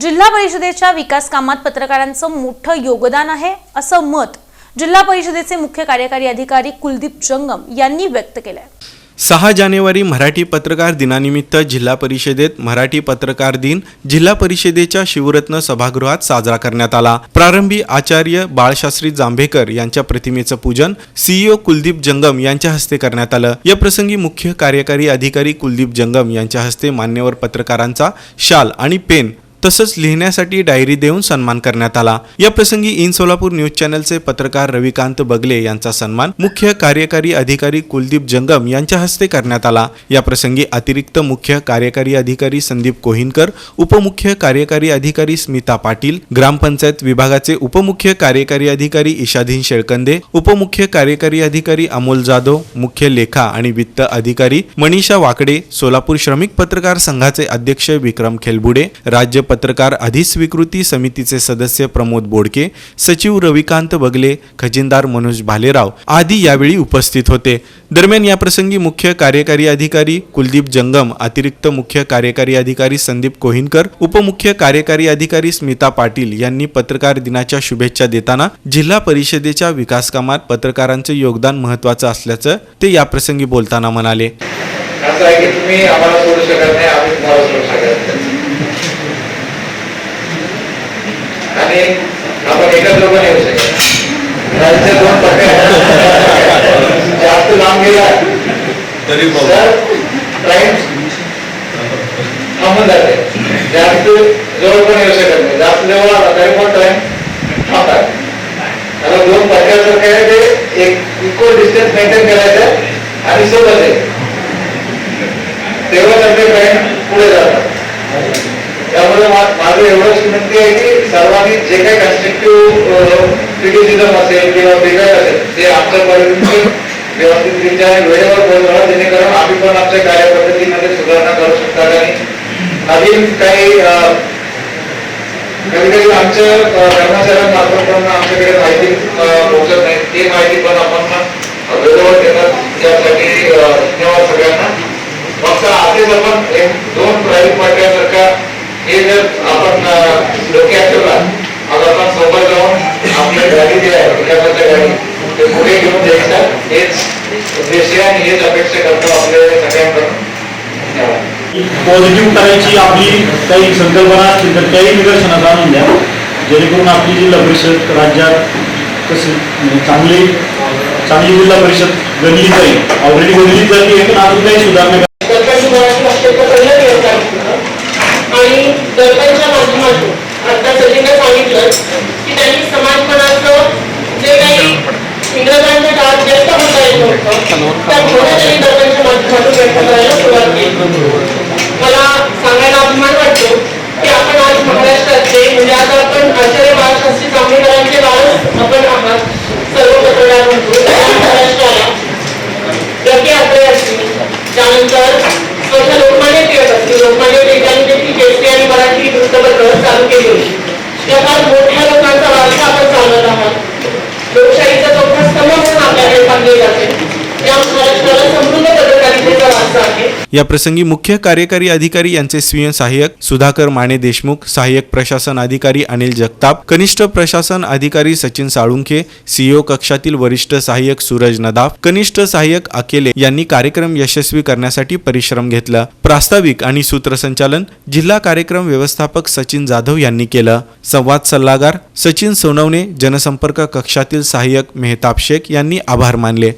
जिल्हा परिषदेच्या विकास कामात पत्रकारांचं मोठं योगदान आहे असं मत जिल्हा परिषदेचे मुख्य कार्यकारी अधिकारी कुलदीप जंगम यांनी व्यक्त केलंय. सहा जानेवारी मराठी पत्रकार दिनानिमित्त जिल्हा परिषदेत मराठी पत्रकार दिन जिल्हा परिषदेच्या शिवरत्न सभागृहात साजरा करण्यात आला. प्रारंभी आचार्य बाळशास्त्री जांभेकर यांच्या प्रतिमेचं पूजन सीईओ कुलदीप जंगम यांच्या हस्ते करण्यात आलं. या प्रसंगी मुख्य कार्यकारी अधिकारी कुलदीप जंगम यांच्या हस्ते मान्यवर पत्रकारांचा शाल आणि पेन तसंच लिहिण्यासाठी डायरी देऊन सन्मान करण्यात आला. या प्रसंगी इन सोलापूर न्यूज चॅनलचे पत्रकार रविकांत बगले यांचा सन्मान मुख्य कार्यकारी अधिकारी कुलदीप जंगम यांच्या हस्ते करण्यात आला. या प्रसंगी अतिरिक्त मुख्य कार्यकारी अधिकारी संदीप कोहिनकर उपमुख्य कार्यकारी अधिकारी स्मिता पाटील ग्रामपंचायत विभागाचे उपमुख्य कार्यकारी अधिकारी इशाधीन शेळकंदे उपमुख्य कार्यकारी अधिकारी अमोल जाधव मुख्य लेखा आणि वित्त अधिकारी मनीषा वाकडे सोलापूर श्रमिक पत्रकार संघाचे अध्यक्ष विक्रम खेलबुडे राज्य पत्रकार अधिस्वीकृती समितीचे सदस्य प्रमोद बोडके सचिव रविकांत बगले खजिनदार मनोज भालेराव आदी यावेळी उपस्थित होते. दरम्यान याप्रसंगी मुख्य कार्यकारी अधिकारी कुलदीप जंगम अतिरिक्त मुख्य कार्यकारी अधिकारी संदीप कोहिनकर उपमुख्य कार्यकारी अधिकारी स्मिता पाटील यांनी पत्रकार दिनाच्या शुभेच्छा देताना जिल्हा परिषदेच्या विकास कामात पत्रकारांचे योगदान महत्वाचं असल्याचं ते याप्रसंगी बोलताना म्हणाले. असं आहे की तुम्ही आम्हाला सोडू शकत नाही आम्ही तुम्हाला सोडू शकत नाही. आणि आपण एकत्र पण येऊ शकत. राज्य दोन प्रकार जास्त लांब गेला. तरी टाइम थांबून जाते. जास्त जवळ पण येऊ शकत नाही. जास्त जवळ आला तरी पण टाइम थांबतात. आता दोन प्रकारसारखं आहे ते एक इक्वल डिस्टन्स मेंटेन करायचं आणि सोबत आहे. तेव्हा आपले ट्रेन पुढे जातात त्यामुळे मा- माझं एवढंच विनंती आहे की सर्वांनी जे काही कन्स्ट्रक्टिव्ह क्रिटिसिझम असेल किंवा जे काही असेल ते आमच्या आमच्यापर्यंत व्यवस्थितरित्या आणि वेळेवर बोलवा जेणेकरून आम्ही पण आमच्या कार्यपद्धतीमध्ये सुधारणा करू शकतात. आणि नवीन काही कधी कधी आमच्या अं, कर्मचाऱ्यांमार्फत पण आमच्याकडे माहिती पोहोचत नाही. ती माहिती पण आपण वेळेवर देतात. यासाठी धन्यवाद सगळ्यांना. फक्त असेच आपण दोन प्रायव्हेट पार्ट्यासारखा हे जर आपण डोक्यात ठेवला मग आपण सोबत जाऊन आपल्या गाडी जी आहे विकासाच्या गाडी ते पुढे घेऊन जायचं. हेच उद्देश आणि हेच अपेक्षा करतो आपल्या सगळ्यांकडून. धन्यवाद. पॉझिटिव्ह करायची आपली काही संकल्पना असतील तर त्याही निदर्शनास आणून द्या. जेणेकरून आपली जिल्हा परिषद राज्यात कशी चांगली चांगली जिल्हा परिषद गणली जाईल. ऑलरेडी गणली जाते पण अजून काही सुधारणा दर्पण मराठी भाषेचं पहिलं व्यवसाय होतं. आणि दर्पणच्या माध्यमातून आता सचिनने सांगितलं की त्यांनी समाजपणाचं जे काही इंग्रजांच्या काळात व्यक्त होता येत त्यांनी माध्यमातून व्यक्त करायला सुरुवात केली. मला सांगायला अभिमान वाटतो की आपण आज महाराष्ट्राचे म्हणजे आज आपण आचार्य बाळशास्त्री जांभेकरांचे बाळच आपण आहात सर्व पत्रकार म्हणतो महाराष्ट्राला असतील त्यानंतर स्वतः लोकमान्य टिळक असतील. लोकमान्य टिळकांनी देखील केसरी आणि मराठी वृत्तपत्र चालू केली होती. जगात मोठ्या लोकांचा वारसा आपण चालत आहात लोकशाहीचा चौथा स्तंभ म्हणून आपल्याकडे पाहिले जाते या महाराष्ट्राला समृद्ध पत्रकारितेचा वारसा आहे या प्रसंगी मुख्य कार्यकारी अधिकारी यांचे स्वीय सहाय्यक सुधाकर माने देशमुख सहाय्यक प्रशासन अधिकारी अनिल जगताप कनिष्ठ प्रशासन अधिकारी सचिन साळुंखे सीईओ कक्षातील वरिष्ठ सहाय्यक सूरज नदाफ कनिष्ठ सहाय्यक अकेले यांनी कार्यक्रम यशस्वी करण्यासाठी परिश्रम घेतला. प्रास्ताविक आणि सूत्रसंचालन जिल्हा कार्यक्रम व्यवस्थापक सचिन जाधव यांनी केलं. संवाद सल्लागार सचिन सोनवणे जनसंपर्क कक्षातील सहाय्यक मेहताब शेख यांनी आभार मानले.